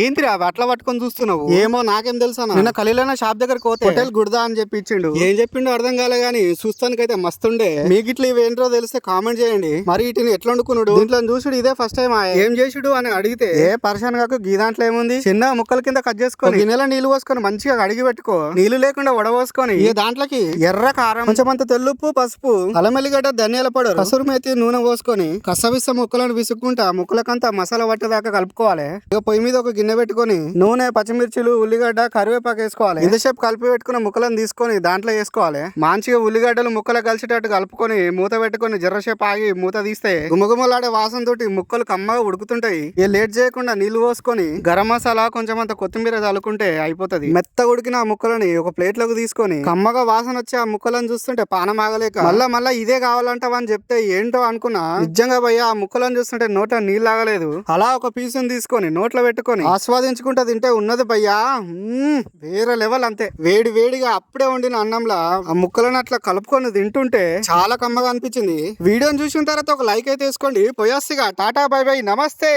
ఏంటి అవి అట్లా పట్టుకొని చూస్తున్నావు? ఏమో నాకేం తెలుసా నిన్న ఖలీలైన షాప్ దగ్గర పోతే హోటల్ గుడ్దా అని చెప్పి ఇచ్చిండు ఏం చెప్పిండు అర్థం కాలే గానీ చూస్తానికైతే మస్తుండే. మీకు ఇట్లా ఇవేంటో తెలిస్తే కామెంట్ చేయండి. మరి వీటిని ఎట్లా వండుకున్నాడు? దీంట్లో చూసుడు ఇదే ఫస్ట్ టైం ఏం చేసిడు అని అడిగితే ఏ పర్షన్ కాక గీ దాంట్లో ఏముంది? చిన్న ముక్కల కింద కట్ చేసుకొని గిన్నెల నీళ్ళు పోసుకొని మంచిగా కడిగి పెట్టుకో. నీళ్ళు లేకుండా వడపోసుకొని ఈ దాంట్లోకి ఎర్ర కారం కొంచెం అంత తెల్లుప్పు పసుపు అలమెల్లిగడ్డ ధనియాల పౌడర్ కసూరు మేతి నూనె పోసుకొని కసవిస ముక్కలను విసుక్కుంటా ముక్కలకంతా మసాలా పట్టేదాకా కలుపుకోవాలి. ఇక పొయ్యి మీద ఒక గిన్నె పెట్టుకొని నూనె పచ్చిమిర్చిలు ఉల్లిగడ్డ కరివేపాకు వేసుకోవాలి. ఇంతసేపు కలిపి పెట్టుకున్న ముక్కలను తీసుకొని దాంట్లో వేసుకోవాలి. మంచిగా ఉల్లిగడ్డలు ముక్కలు కలిసేటట్టు కలుపుకొని మూత పెట్టుకొని జర్రసేపు ఆగి మూత తీస్తే గుమగుమలాడే వాసన తోటి ముక్కలు కమ్మగా ఉడుకుతుంటాయి. ఇక లేట్ చేయకుండా నీళ్ళు పోసుకొని గరం మసాలా కొంచెం అంత కొత్తిమీర చల్లుకుంటే అయిపోతది. మెత్త ఉడికిన ఆ ముక్కలని ఒక ప్లేట్లోకి తీసుకొని కమ్మగా వాసన వచ్చి ఆ ముక్కలను చూస్తుంటే పానం ఆగలేక మళ్ళా మళ్ళా ఇదే కావాలంటావని చెప్తే ఏంటో అనుకున్నా నిజంగా భయ్య ఆ ముక్కలను చూస్తుంటే నోట నీళ్ళు ఆగలేదు. అలా ఒక పీసుని తీసుకొని నోట్లో పెట్టుకొని ఆస్వాదించుకుంటా తింటే ఉన్నది భయ్యా. వేరే లెవెల్ అంతే. వేడి వేడిగా అప్పుడే వండిన అన్నంలా ఆ ముక్కలను అట్లా కలుపుకొని తింటుంటే చాలా కమ్మగా అనిపించింది. వీడియోని చూసిన తర్వాత ఒక లైక్ అయితే వేసుకోండి. పోయొస్తుగా టాటా బై బై. నమస్తే.